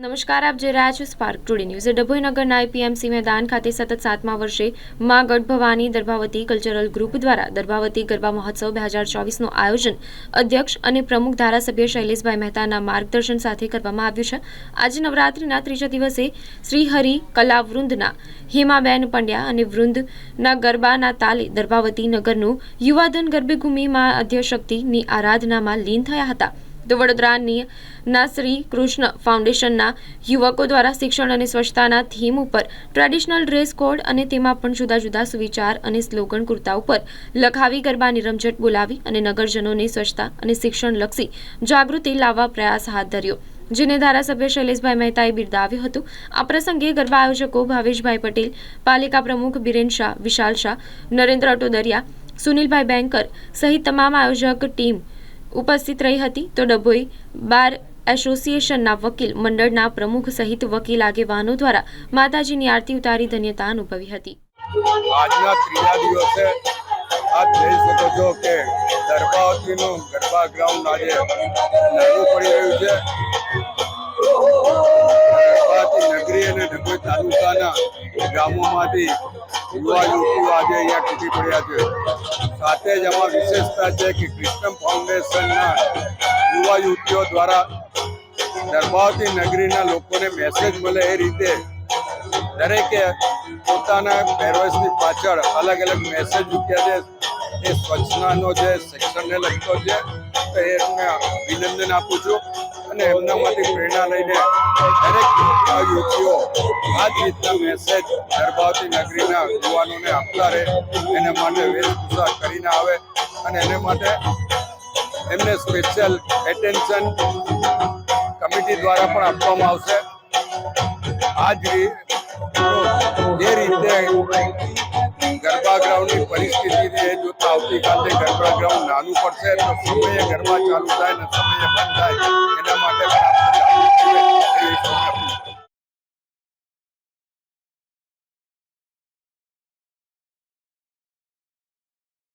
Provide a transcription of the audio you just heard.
નમસ્કાર, આપ જોઈ રહ્યા છો સ્પાર્ક ટુડે ન્યૂઝ ડભોઈ નગરના આઈપીએમસી મેદાન ખાતે સતત સાતમા વર્ષે મા ગઢ ભવાની દર્ભાવતી કલ્ચરલ ગ્રુપ દ્વારા દર્ભાવતી ગરબા મહોત્સવ બે હજાર ચોવીસનું આયોજન અધ્યક્ષ અને પ્રમુખ ધારાસભ્ય શૈલેષભાઈ મહેતાના માર્ગદર્શન સાથે કરવામાં આવ્યું છે. આજે નવરાત્રિના ત્રીજા દિવસે શ્રી હરિ કલા હેમાબેન પંડ્યા અને વૃંદના ગરબાના તાલે દર્ભાવતી નગરનું યુવાધન ગરબેભૂમિમાં અધ્યશક્તિની આરાધનામાં લીન થયા હતા. તો વડોદરાની ના શ્રી કૃષ્ણ ફાઉન્ડેશનના યુવકો દ્વારા શિક્ષણ અને સ્વચ્છતાના થીમ ઉપર ટ્રેડિશનલ ડ્રેસ કોડ અને તેમાં પણ જુદા જુદા સુવિચાર અને સ્લોગન કુર્તા ઉપર લખાવી ગરબાની રમઝટ બોલાવી અને નગરજનોને સ્વચ્છતા અને શિક્ષણલક્ષી જાગૃતિ લાવવા પ્રયાસ હાથ ધર્યો. જેને ધારાસભ્ય શૈલેષભાઈ મહેતાએ બિરદાવ્યું હતું. આ પ્રસંગે ગરબા આયોજકો ભાવેશભાઈ પટેલ, પાલિકા પ્રમુખ બિરેન શાહ, વિશાલ શાહ, નરેન્દ્ર અટોદરિયા, સુનિલભાઈ બેંકર સહિત તમામ આયોજક ટીમ ઉપસ્થિત રહી હતી તો ડભોઈ બાર એસોસિએશનના વકીલ મંડળના પ્રમુખ સહિત વકીલ આગેવાનો દ્વારા માતાજીની આરતી ઉતારી ધન્યતા અનુભવી હતી. આજના ત્રીજા દિવસે આપ જોઈ શકો છો કે ગરબાવતીનું ગરબા ગ્રાઉન્ડ આજે નાનું પડી રહ્યું છે. ગરબાવતી નગરી અને ડભોઈ તાલુકાના ગામોમાંથી યુવા યુવતીઓ આજે અહીંયા તૂટી પડ્યા છે. સાથે જ આમાં વિશેષતા છે કે ક્રિસ્ટમ ફાઉન્ડેશનના યુવા યુવતીઓ દ્વારા ગર્ભાવતી નગરીના લોકોને મેસેજ મળે એ રીતે દરેકે પોતાના પહેરવેશની પાછળ અલગ અલગ મેસેજ મૂક્યા છે. એ સ્વચ્છતાનો જે સેક્શનને લગતો છે, તો એમને અભિનંદન આપું છું. અને એમનામાંથી પ્રેરણા લઈને દરેક યુવતીઓ આ જ રીતના મેસેજ ગર્ભાવતી નગરીના યુવાનોને આપતા રહે, એને માટે વેશભૂષા કરીને આવે અને એને માટે એમને સ્પેશિયલ એટેન્શન કમિટી દ્વારા પણ આપવામાં આવશે. આ જ જે રીતે ગરબા ગ્રાઉન્ડની પરિસ્થિતિ એ જોતા આવતીકાલે ગરબા ગ્રાઉન્ડ નાનું પડશે, તો સમયે ગરબા ચાલુ થાય ને સમયે બંધ થાય. એના માટે પણ આપણે